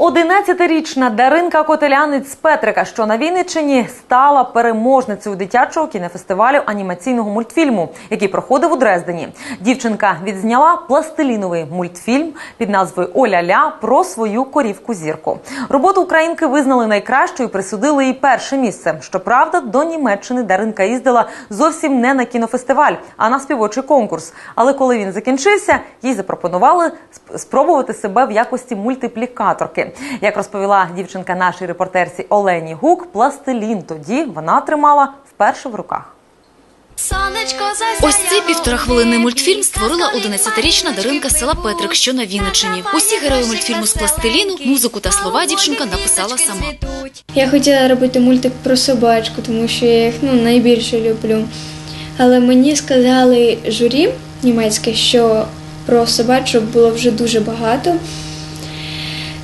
11-річна Даринка Котелянець з Петрика, що на Вінниччині, стала переможницею дитячого кінофестивалю анімаційного мультфільму, який проходив у Дрездені. Дівчинка відзняла пластиліновий мультфільм під назвою Оля-ля про свою корівку зірку. Роботу українки визнали найкращою, присудили їй перше місце. Щоправда, до Німеччини Даринка їздила зовсім не на кінофестиваль, а на співочий конкурс. Але коли він закінчився, їй запропонували спробувати себе в якості мультиплікаторки. Як розповіла дівчинка нашій репортерці Олені Гук, пластилін тоді вона тримала вперше в руках. Ось цей півторахвилинний мультфільм створила 11-річна Даринка з села Петрик, що на Вінниччині. Усі герої мультфільму з пластиліну, музику та слова дівчинка написала сама. Я хотіла робити мультик про собачку, тому що я їх ну, найбільше люблю. Але мені сказали журі німецьке, що про собачок було вже дуже багато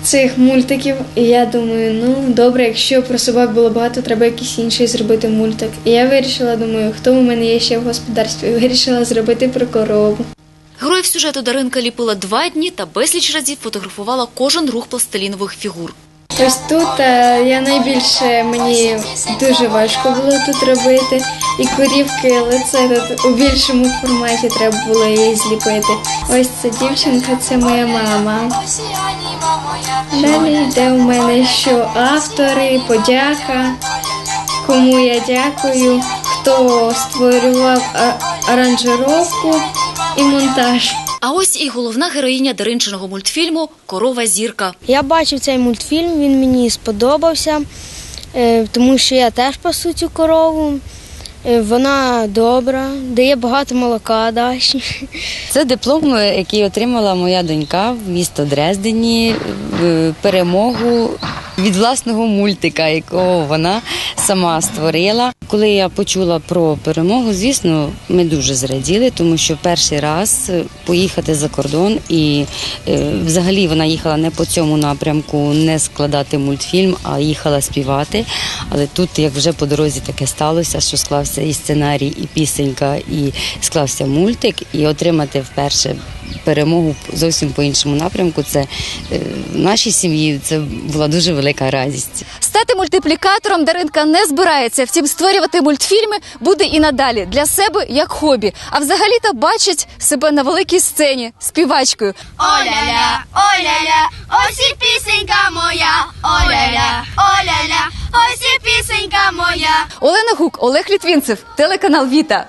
цих мультиків. І я думаю, ну добре, якщо про собак було багато, треба якийсь інший зробити мультик. І я вирішила, думаю, хто у мене є ще в господарстві, вирішила зробити про корову. Героїв сюжету Даринка ліпила два дні та безліч разів фотографувала кожен рух пластилінових фігур. Ось тут е, я найбільше мені дуже важко було тут робити. І корівки, але це тут у більшому форматі треба було її зліпити. Ось ця дівчинка, це моя мама. Далі йде у мене що автори, подяка, кому я дякую, хто створював аранжировку і монтаж. А ось і головна героїня Даринчиного мультфільму Корова зірка. Я бачив цей мультфільм, він мені сподобався, е, тому що я теж пасу цю корову. Е, Вона добра, дає багато молока далі. Це диплом, який отримала моя донька в місто Дрездені, в перемогу від власного мультика, якого вона сама створила. Коли я почула про перемогу, звісно, ми дуже зраділи, тому що перший раз е, поїхати за кордон і е, взагалі вона їхала не по цьому напрямку, не складати мультфільм, а їхала співати. Але тут, як вже по дорозі таке сталося, що склався і сценарій, і пісенька, і склався мультик, і отримати вперше перемогу зовсім по іншому напрямку. Це е, в нашій сім'ї це була дуже велика радість. Стати мультиплікатором Даринка не збирається. Втім, створювати мультфільми буде і надалі для себе як хобі. А взагалі-то бачить себе на великій сцені співачкою. Оля-ля, оля-ля, ось і пісенька моя. Оля-ля, оля-ля, ось і пісенька моя. Олена Гук, Олег Літвінцев, телеканал Віта.